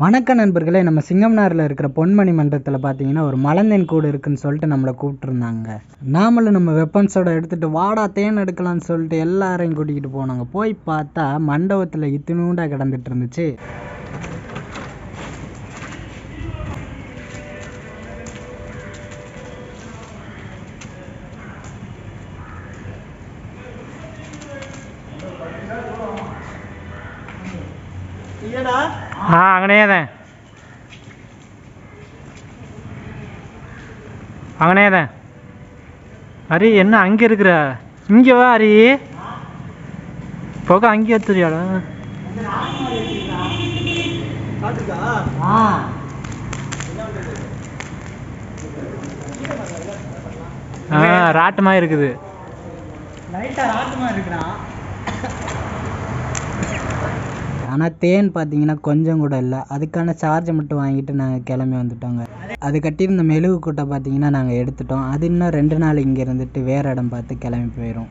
வணக்கம் நண்பர்களே நம்ம சிங்கம்னாரில் இருக்கிற பொன்மணி மன்றத்தில் பார்த்தீங்கன்னா ஒரு மலந்தேன் கூடு இருக்குன்னு சொல்லிட்டு நம்மளை கூப்பிட்டுருந்தாங்க. நாமளும் நம்ம வெப்பன்ஸோட எடுத்துகிட்டு வாடா தேன் எடுக்கலாம்னு சொல்லிட்டு எல்லாரையும் கூட்டிகிட்டு போனாங்க. போய் பார்த்தா மண்டபத்தில் இத்தினூண்டாக கிடந்துட்டு இருந்துச்சு. ஆ தான். அங்கனே தான். ஹரி என்ன அங்கே இருக்கிற? இங்கே வா ஹரி போக அங்கே எடுத்துறியாடா. ஆ. ராட்டமாக இருக்குது. லைட்டாக ராட்டமாக இருக்கிறான் ஆனால் தேன் பார்த்தீங்கன்னா கொஞ்சம் கூட இல்லை. அதுக்கான சார்ஜை மட்டும் வாங்கிட்டு நாங்கள் கிளம்பி வந்துட்டோங்க. அது கட்டியிருந்த மெழுகு கூட்டை பார்த்தீங்கன்னா நாங்கள் எடுத்துட்டோம். அது இன்னும் ரெண்டு நாள் இங்கே இருந்துட்டு வேறு இடம் பார்த்து கிளம்பி போயிடும்